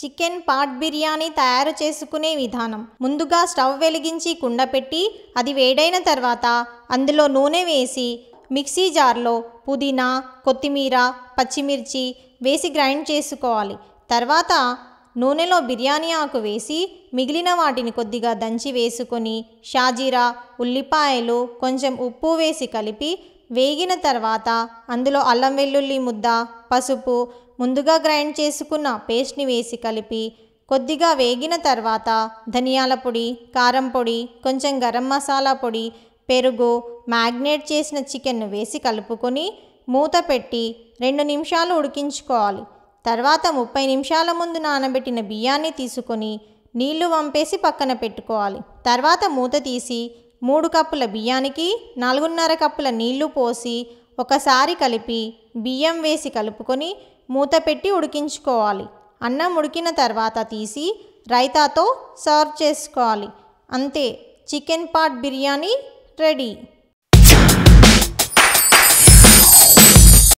Chicken pot biryani తయారు చేసుకునే విధానం. ముందుగా స్టవ్ వెలిగించి కుండ పెట్టి అది వేడైన తర్వాత అందులో నూనె వేసి మిక్సీ జార్లో పుదీనా కొత్తిమీర పచ్చిమిర్చి వేసి గ్రైండ్ చేసుకోవాలి. తర్వాత నూనెలో బిర్యానీ ఆకు వేసి మిగిలిన వాటిని కొద్దిగా దంచి వేసుకొని షాజీరా ఉల్లిపాయలు కొంచెం ఉప్పు వేసి కలిపి వేగిన తర్వాత అందులో అల్లం వెల్లుల్లి ముద్ద పసుపు ముందుగా గ్రైండ్ చేసుకున్న పేస్ట్ని వేసి కలిపి కొద్దిగా వేగిన తర్వాత ధనియాల పొడి కారం పొడి కొంచెం గరం మసాలా పొడి పెరుగు మ్యాగ్నేట్ చేసిన చికెన్ను వేసి కలుపుకొని మూత పెట్టి రెండు నిమిషాలు ఉడికించుకోవాలి. తర్వాత ముప్పై నిమిషాల ముందు నానబెట్టిన బియ్యాన్ని తీసుకొని నీళ్ళు వంపేసి పక్కన పెట్టుకోవాలి. తర్వాత మూత తీసి మూడు కప్పుల బియ్యానికి నాలుగున్నర కప్పుల నీళ్ళు పోసి ఒకసారి కలిపి బియ్యం వేసి కలుపుకొని మూత పెట్టి ఉడికించుకోవాలి. అన్నం ఉడికిన తర్వాత తీసి రైతాతో సర్వ్ చేసుకోవాలి. అంతే చికెన్ పాట్ బిర్యానీ రెడీ.